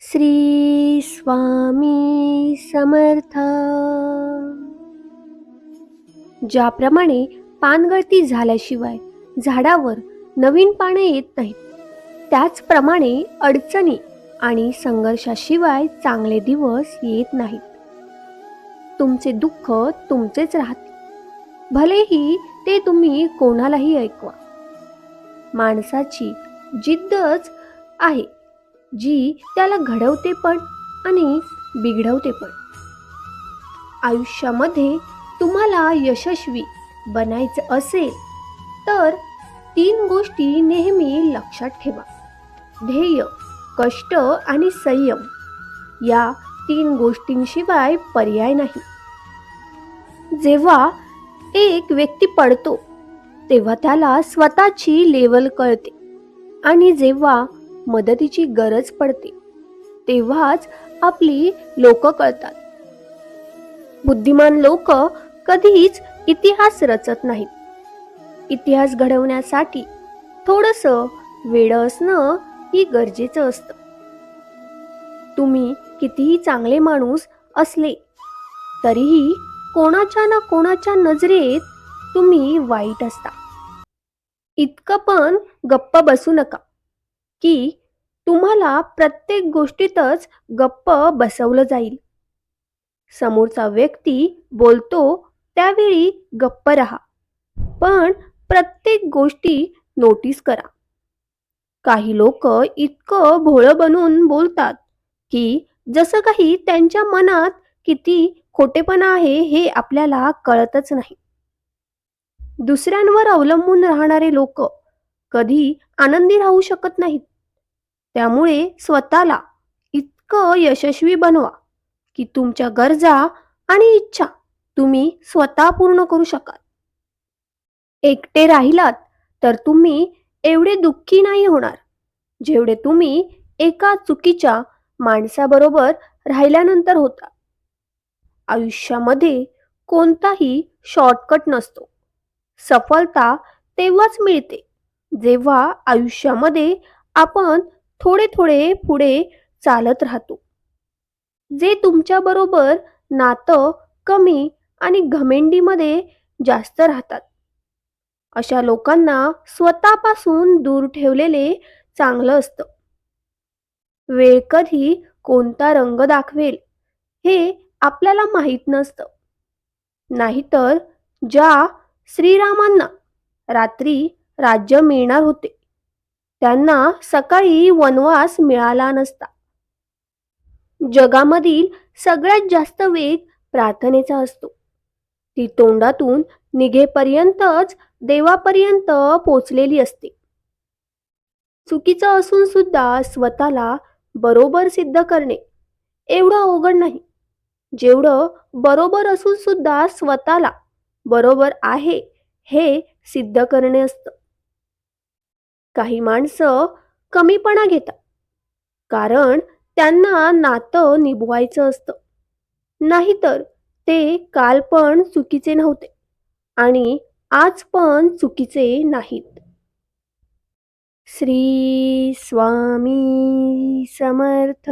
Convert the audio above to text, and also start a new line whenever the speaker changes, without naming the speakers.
श्री स्वामी समर्थ। ज्याप्रमाणे पानगळती झाल्याशिवाय झाडावर नवीन पाने येत नाहीत त्याचप्रमाणे अडचणी आणि संघर्षाशिवाय चांगले दिवस येत नाहीत. तुमचे दुःख तुमचेच राहते. भलेही ते तुम्ही कोणालाही ऐकवा. माणसाची जिद्दच आहे. जी त्याला घडवते पण आणि बिघडवते पण. आयुष्यामध्ये तुम्हाला यशस्वी बनायचं असेल तर तीन गोष्टी नेहमी लक्षात ठेवा. ध्येय कष्ट आणि संयम या तीन गोष्टींशिवाय पर्याय नाही. जेव्हा एक व्यक्ती पडतो तेव्हा त्याला स्वतःची लेवल कळते आणि जेव्हा मदतीची गरज पडते. तेव्हाच आपली लोक कळतात. बुद्धिमान लोक कधीच इतिहास रचत नाहीत. इतिहास घडवण्यासाठी थोडस वेळ असणं ही गरजेचं असतं. तुम्ही कितीही चांगले माणूस असले तरीही कोणाच्या ना कोणाच्या नजरेत तुम्ही वाईट असता. इतकं पण गप्प बसू नका. की तुम्हाला प्रत्येक गोष्टीतच गप्प बसवलं जाईल. समोरचा व्यक्ती बोलतो त्यावेळी गप्प राहा. पण प्रत्येक गोष्टी नोटीस करा. काही लोक इतकं भोळं बनून बोलतात की जसं काही त्यांच्या मनात किती खोटेपणा आहे हे आपल्याला कळतच नाही. दुसऱ्यांवर अवलंबून राहणारे लोक कधी आनंदी राहू शकत नाहीत. त्यामुळे स्वतःला इतकं यशस्वी बनवा की तुमच्या गरजा आणि इच्छा तुम्ही स्वतः पूर्ण करू शकाल. एकटे राहिलात तर तुम्ही एवढे दुःखी नाही होणार. जेवढे तुम्ही एका चुकीच्या माणसाबरोबर राहिल्यानंतर होता. आयुष्यामध्ये कोणताही शॉर्टकट नसतो. सफलता तेव्हाच मिळते. जेव्हा आयुष्यामध्ये आपण थोडे थोडे पुढे चालत राहतो. जे तुमच्या बरोबर नातं कमी आणि घमेंडीमध्ये जास्त राहतात. अशा लोकांना स्वतःपासून दूर ठेवलेले चांगलं असतं. वेळ कधी कोणता रंग दाखवेल हे आपल्याला माहीत नसतं. नाहीतर ज्या श्रीरामांना रात्री राज्य मिळणार होते. त्यांना सकाळी वनवास मिळाला नसता. जगामधील सगळ्यात जास्त वेग प्रार्थनेचा असतो. ती तोंडातून निघेपर्यंतच देवापर्यंत पोचलेली असते. चुकीचं असून सुद्धा स्वतःला बरोबर सिद्ध करणे एवढं अवघड नाही. जेवढं बरोबर असून सुद्धा स्वतःला बरोबर आहे हे सिद्ध करणे असतं. काही माणसं कमीपणा घेतात. कारण त्यांना नातं निभवायचं असतं. नाहीतर ते काल पण चुकीचे नव्हते आणि आज पण चुकीचे नाहीत. श्री स्वामी समर्थ.